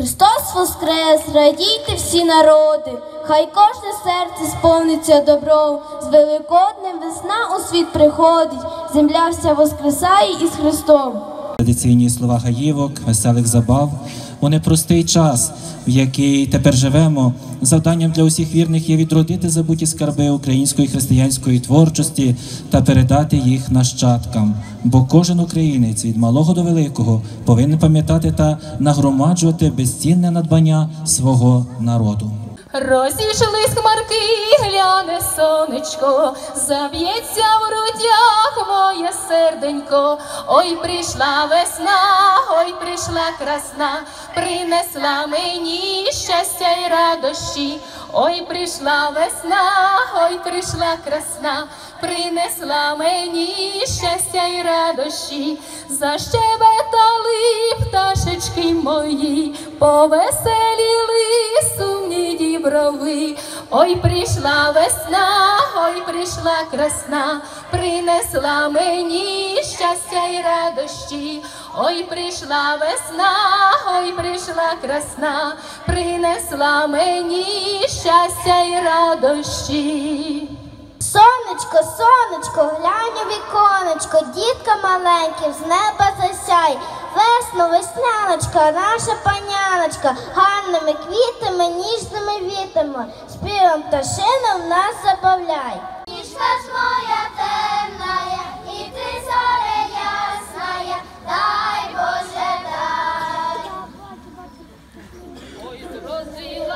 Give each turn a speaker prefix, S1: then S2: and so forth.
S1: Христос воскрес, радійте всі народи, хай кожне серце сповниться добром. З Великоднем весна у світ приходить, земля вся воскресає із Христом.
S2: Традиційні слова гаївок, веселих забав у непростий час, в який тепер живемо. Завданням для усіх вірних є відродити забуті скарби української християнської творчості та передати їх нащадкам. Бо кожен українець від малого до великого повинен пам'ятати та нагромаджувати безцінне надбання свого народу.
S3: Розійшлись хмарки, гляне сонечко, заб'ється в грудях моє серденько. Ой, прийшла весна, ой, прийшла красна, принесла мені щастя й радощі. Ой, прийшла весна, ой, прийшла красна, принесла мені щастя й радощі. Защебетали пташечки мої, повеселіли сумні діброви. Ой, прийшла весна, ой, прийшла красна, принесла мені щастя й радощі. Ой, прийшла весна, ой, прийшла красна, принесла мені щастя й радощі.
S1: Сонечко, сонечко, глянь у віконечко, дітка маленьким з неба засяй. Весно, весняночка, наша паняночка, гарними квітами, ніжними вітами, співом пташином нас забавляй. Пішла ж моя do you